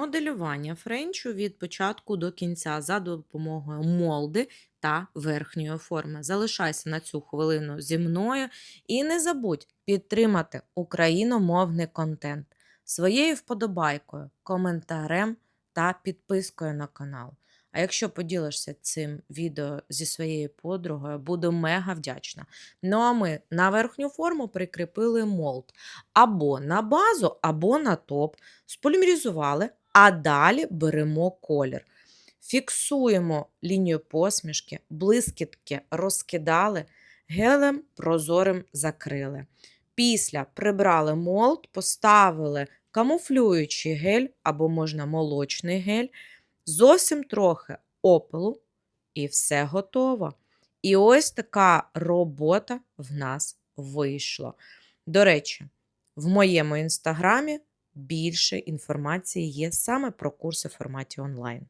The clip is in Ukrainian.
Моделювання френчу від початку до кінця за допомогою молди та верхньої форми. Залишайся на цю хвилину зі мною і не забудь підтримати україномовний контент своєю вподобайкою, коментарем та підпискою на канал. А якщо поділишся цим відео зі своєю подругою, буду мега вдячна. Ну а ми на верхню форму прикріпили молд або на базу, або на топ. Сполімеризували, а далі беремо колір. Фіксуємо лінію посмішки, блискітки розкидали, гелем прозорим закрили. Після прибрали молд, поставили камуфлюючий гель або можна молочний гель, зовсім трохи опилу, і все готово. І ось така робота в нас вийшла. До речі, в моєму інстаграмі більше інформації є саме про курси в форматі онлайн.